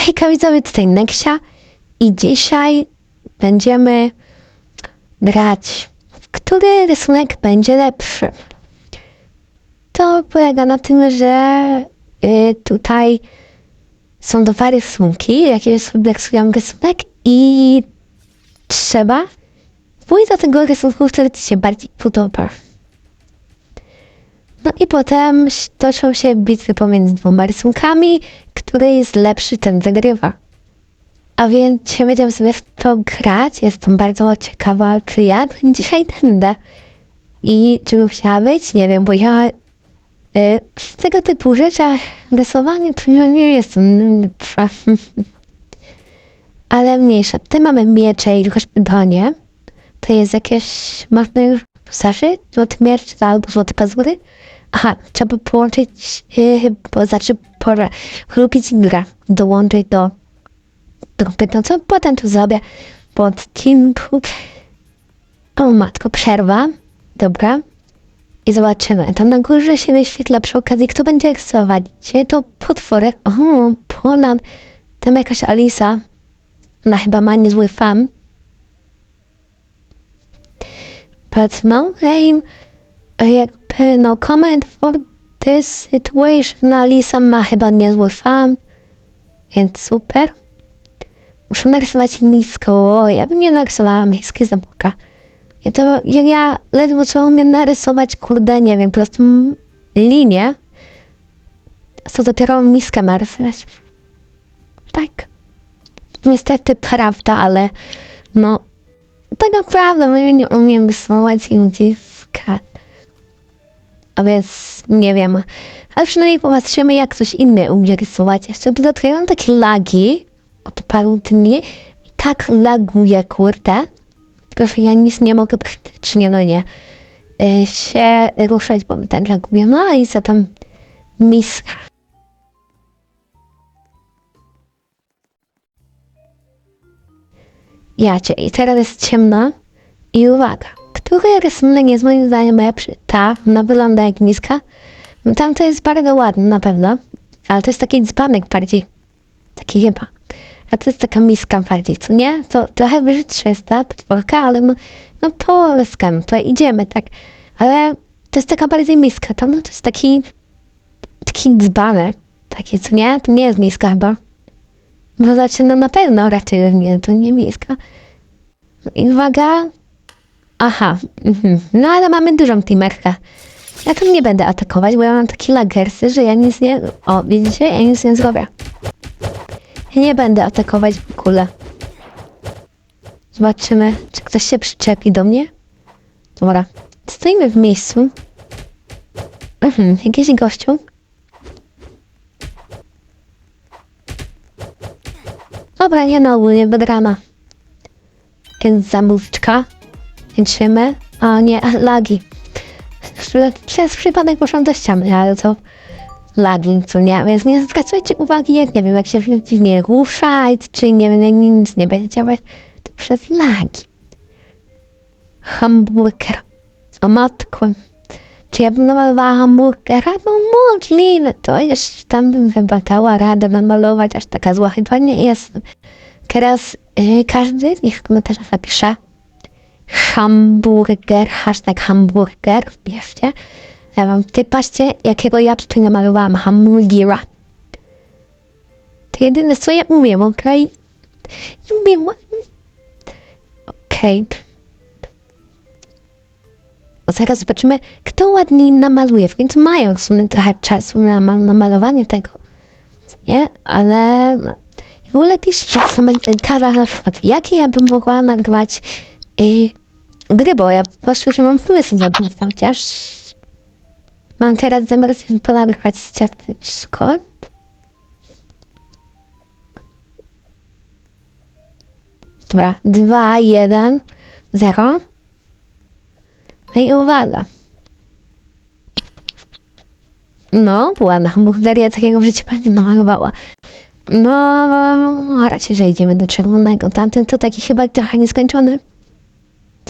Hejka widzowie, tutaj Neksia i dzisiaj będziemy grać, który rysunek będzie lepszy. To polega na tym, że y, tutaj są dwa rysunki, jakie sobie rysują rysunek i trzeba pójść do tego rysunku, który ci się bardziej podoba. No i potem toczą się bitwy pomiędzy dwoma rysunkami, który jest lepszy, ten wygrywa. A więc dzisiaj będziemy sobie w to grać. Jestem bardzo ciekawa, czy ja dzisiaj będę. I czy bym chciała być? Nie wiem, bo ja y, w tego typu rzeczach rysowanie to ja nie jestem. Ale mniejsza. Tutaj mamy miecze i pytanie. To jest jakieś, można już zeszyt? Złoty miecz albo złote pazury? Aha, trzeba połączyć, yy, bo znaczy pora chlupić grę, dołączyć do pytań, co potem tu zrobię po odcinku. O matko, przerwa. Dobra. I zobaczymy. Tam na górze się wyświetla przy okazji, kto będzie. Gdzie to potworek? O, ponad. Tam jakaś Alisa. Ona chyba ma niezły fan. No game, jakby no comment for this situation. Alisa ma chyba niezły fan. Więc super. Muszę narysować nisko. Ja bym nie narysowała miejskiej zamka. Ja to, ja, ja ledwo co umiem narysować, kurde, nie wiem, prostą linię. Co dopiero miskę ma rysować. Tak. Niestety prawda, ale no, tak naprawdę my nie umiem rysować ludziska. Więc nie wiem. Ale przynajmniej popatrzymy, jak ktoś inny umie rysować. Jeszcze dodatkowo takie lagi od paru dni tak laguje, kurde. Tylko, że ja nic nie mogę praktycznie, no nie, y, się ruszać, bo mi ten laguje. No i co tam miska. Jacie, i teraz jest ciemno. I uwaga, który rysunek jest moim zdaniem lepszy? Ta, ona wygląda jak miska. No tam to jest bardzo ładne na pewno, ale to jest taki dzbanek bardziej. Taki chyba. A to jest taka miska bardziej, co nie? To trochę brzydsze jest ta potworka, ale no, no polskem, to idziemy, tak. Ale to jest taka bardziej miska, to no to jest taki taki dzbanek, taki, co nie? To nie jest miska chyba. No znaczy, no na pewno raczej nie, to nie miska. I uwaga. Aha, mhm. no ale mamy dużą teamerkę. Ja tu nie będę atakować, bo ja mam takie lagersy, że ja nic nie... O, widzicie? Ja nic nie zrobię. Ja nie będę atakować w ogóle. Zobaczymy, czy ktoś się przyczepi do mnie. Dobra. Stoimy w miejscu. Mhm, jakiś gościu. Dobra, nie no, ogólnie bedrama. Jest zamówczka. Liczymy. A nie, lagi. Przez przypadek poszłam do ściany, ale to lagi, co nie, więc nie zwracajcie uwagi, jak nie wiem, jak się nie ruszać, czy nie wiem, nic nie będzie działać, to przez lagi. Hamburger. O matko. Czy ja bym namalowała hamburgera? No możliwe, to jeszcze tam bym chyba dała radę namalować, aż taka zła chyba nie jest. Teraz yy, każdy niech w komentarzach napisze hamburger, hashtag hamburger, wbierzcie. Ja wam, ty patrzcie, jakiego ja tutaj namalowałam hamburgera. To jedyne, co ja umiem, okej? Okay? Umiem. Okej. Okay. Zaraz zobaczymy, kto ładniej namaluje. W końcu mają w sumie trochę czasu na namalowanie tego. Nie? Ale w ogóle piszcie w komentarzach na przykład, jakie ja bym mogła nagrywać yy, gry, bo ja po prostu, że mam pomysł na to, chociaż Mam teraz zamiar ponagrywać z ciasteczko. Dobra, dwa, jeden, zero. No i uwaga. No, ładna hamburgeria takiego w życiu pani namalowała. No, raczej, że idziemy do czerwonego. Tamten to taki chyba trochę nieskończony.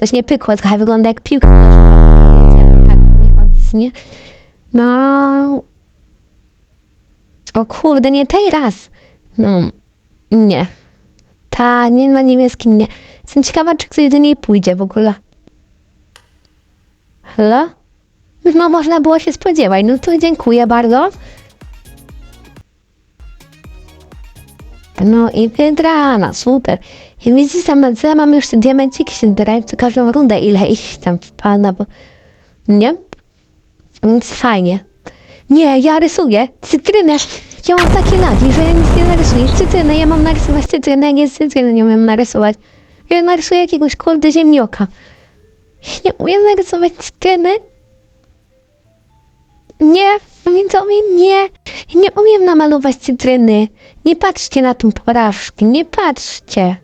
Coś nie pykło, trochę wygląda jak piłka. No. O kurde, nie teraz. No. Nie. Ta, nie na niemieckim nie. Jestem ciekawa, czy ktoś do niej pójdzie w ogóle. Halo? No, można było się spodziewać. No to dziękuję bardzo. No i wygrana, super. I widzisz tam na tle mam już te diamenciki się zbierają co każdą rundę, ile ich tam wpada, bo... Nie? Więc fajnie. Nie, ja rysuję cytrynę. Ja mam takie lagi, że ja nic nie narysuję. Cytrynę, ja mam narysować cytrynę, jak jest cytrynę, nie umiem narysować. Ja narysuję jakiegoś kurde ziemnioka. Ja nie umiem narysować cytryny. Nie, widzowie, nie. Ja nie umiem namalować cytryny. Nie patrzcie na tą porażkę, nie patrzcie.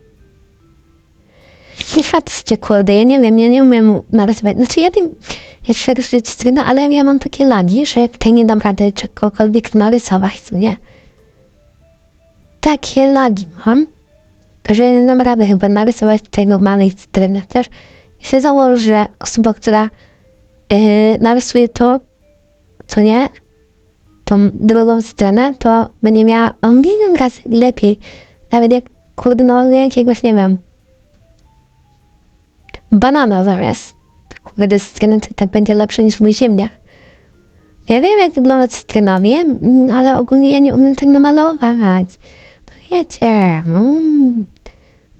Nie patrzcie, kurde, ja nie wiem, ja nie umiem narysować. Znaczy, ja wiem, jeszcze rysuję cytrynę, ale ja mam takie lagi, że jak tutaj nie dam rady czegokolwiek narysować, to nie. Takie lagi mam, że nie dam rady chyba narysować tej normalnej cytryny też. I się założę, że osoba, która yy, narysuje to, co nie, tą drugą stronę, to będzie miała o milion razy lepiej. Nawet jak, kurde, no jakiegoś, nie wiem, banana zamiast. Kurde, cytryny tak będzie lepsze niż mój ziemniak. Ja wiem, jak wygląda cytryna, wiem, ale ogólnie ja nie umiem tego namalować. No wiecie, mm.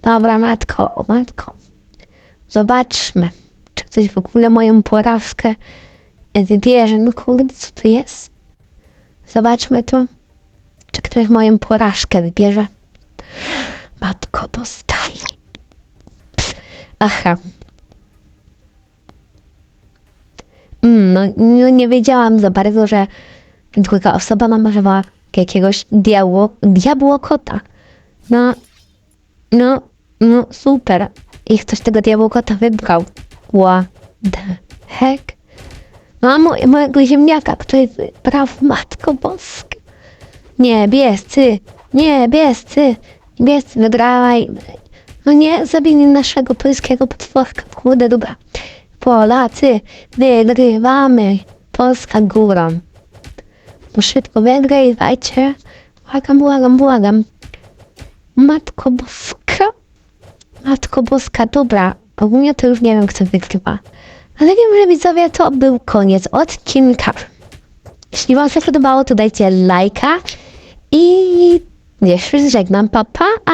Dobra, matko, matko. Zobaczmy, czy ktoś w ogóle moją porażkę wybierze. No kurde, co to jest? Zobaczmy tu, czy ktoś moją porażkę wybierze. Matko, postań. Aha. No, no, nie wiedziałam za bardzo, że druga osoba namalowała jakiegoś diabło, diabłokota. No, no, no super. I ktoś tego diabłokota wybrał. What the heck? No, mo mojego ziemniaka, który wybrał Matko Boska. Nie, biescy, nie, biescy, biescy, wygrałaj. No nie, zabili naszego polskiego potworka. Kurde, dobra. Polacy, wygrywamy. Polska górą. Szybko wygrywajcie. Błagam, błagam, błagam. Matko Boska. Matko Boska, dobra. Ogólnie to już nie wiem, kto wygrywa. Ale wiem, że widzowie, to był koniec odcinka. Jeśli wam się podobało, to dajcie lajka. I jeszcze żegnam papa, a